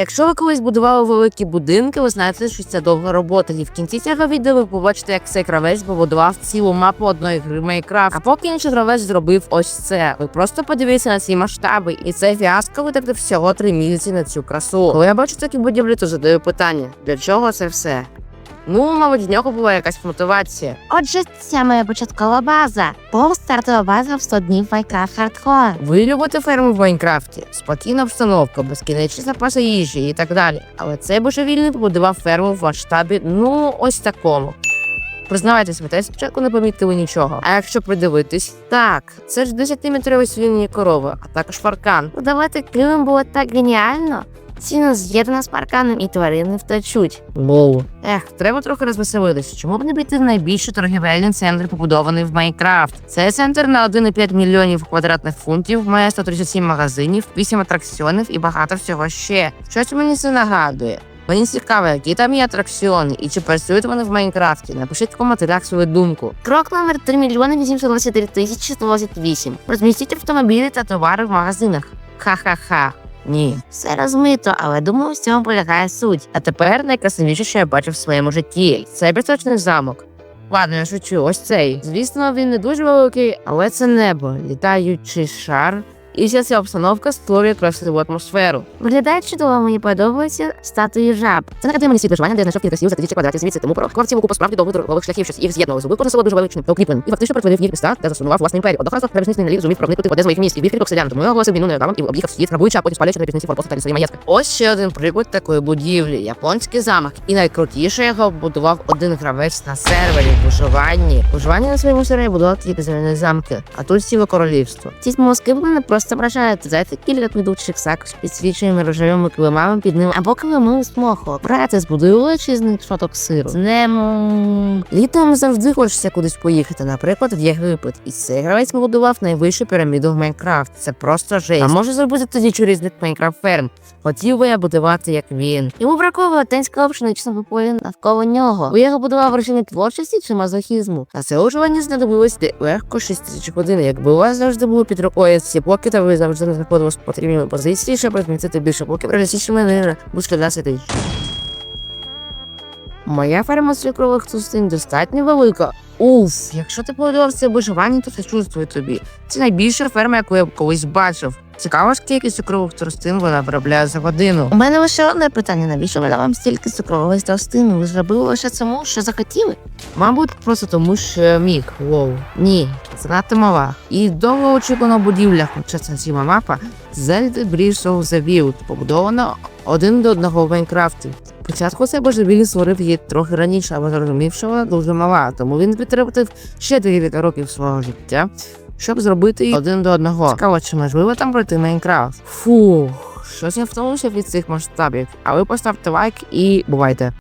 Якщо ви колись будували великі будинки, ви знаєте, що це довга робота. І в кінці цього відео ви побачите, як цей гравець побудував цілу мапу одної гри Майнкрафт. А поки інший гравець зробив ось це. Ви просто подивіться на ці масштаби, і це фіаско витратив всього три місяці на цю красу. Коли я бачу такі будівлі, то задаю питання: для чого це все? Ну, мабуть, в нього була якась мотивація. Отже, ця моя початкова база. Пол стартова база в 100 днів Minecraft Hardcore. Ви любите ферму в Майнкрафті, спокійна обстановка, безкінечні запаси їжі і так далі. Але цей божевільний побудував ферму в масштабі, ну ось такому. Признавайтесь, ви теж спочатку не помітили нічого. А якщо придивитись, так, це ж 10-метрові свині корови, а також паркан. Будувати Кримом було так геніально. Ціна з'єднана з парканом і тварини втечуть. Лоу. Ех, треба трохи розвеселитися. Чому б не піти в найбільший торгівельний центр, побудований в Майнкрафт? Цей центр на 1,5 мільйонів квадратних фунтів, має 137 магазинів, 8 атракціонів і багато всього ще. Щось мені це нагадує. Мені цікаво, які там є атракціони і чи працюють вони в Майнкрафті. Напишіть в коментарях свою думку. Крок номер 3 мільйони 823 тисячі 128. Розмістіть автомобілі та товари в магазинах. Ха-ха-ха. Ні. Все розмито, але думаю, в цьому полягає суть. А тепер найкрасивіше, що я бачив в своєму житті. Це пісочний замок. Ладно, я шучу, ось цей. Звісно, він не дуже великий, але це небо, літаючий шар. І вся ця обстановка створює красиву атмосферу. Виглядає чудово, мені подобаються статуї жаб. Це негативний світ виживання, де я знайшов кілька слів за тисячі квадратів звідси. Тому пророкував цілу купу справді довгих дорогих шляхів, що їх з'єднували. Зробив понесело дуже величним та укріпленим. І фактично перетворив їх міста, де заснував власну імперію. Одного разу ревісницький наліт зумів проникнути в одне з моїх міст і відкрив селян. Тому я оголосив війну неодавно і об'їхав світ, грабуючи, а потім спалюючи на ревісниці форпости та свої маєтки. Ось ще один приклад такої будівлі. Японський замок. І найкрутіше його будував один гравець на сервері в виживанні. Виживання на своєму сервері будував тільки земляні замки, а тут ціле королівство. Ці мозки мене просто вражають. Знаєте, кілька квітучих сак з підсвіченими рожевими килимами під ним, або килими з моху. Брате, збудуй величезний шматок сиру. З ним... Літом завжди хочеться кудись поїхати, наприклад, в Єгипет. І цей гравець побудував найвищу піраміду в Майнкрафт. Це просто жесть. А може зробити тоді різних Майнкрафт ферм. Хотів би я будувати, як він. Йому бракувало тенського пшеничного поля навколо нього. У його будував режимі творчості чи мазохізму. А це уживання знадобилось легко 6 тисяч годин. Якби у вас завжди було під рукою ці блоки, та ви завжди знаходили в потрібній позиції, щоб розмістити більше блоків, реалістичними не буде 10 тисяч. Моя ферма цукрових тустин достатньо велика. Уф, якщо ти це виживання, то це чувствую тобі. Це найбільша ферма, яку я колись бачив. Цікаво, скільки цукрових тростин вона виробляє за годину. У мене лише одне питання: навіщо ви вам стільки цукрової тростини? Ви зробили лише цьому, що захотіли? Мабуть, просто тому, що міг. Воу. Ні, мала. І довго очікувана будівля, хоча це ціла мапа, Zelda Bridge of the Wild, побудована один до одного в Майнкрафті. Спочатку цей божевільний створив її трохи раніше, але зрозумів, що вона дуже мала, тому він підтримав ще декілька років свого життя, щоб зробити її один до одного. Цікаво, чи можливо там пройти Майнкрафт? Фух, щось я втомився від цих масштабів. А ви поставте лайк і бувайте.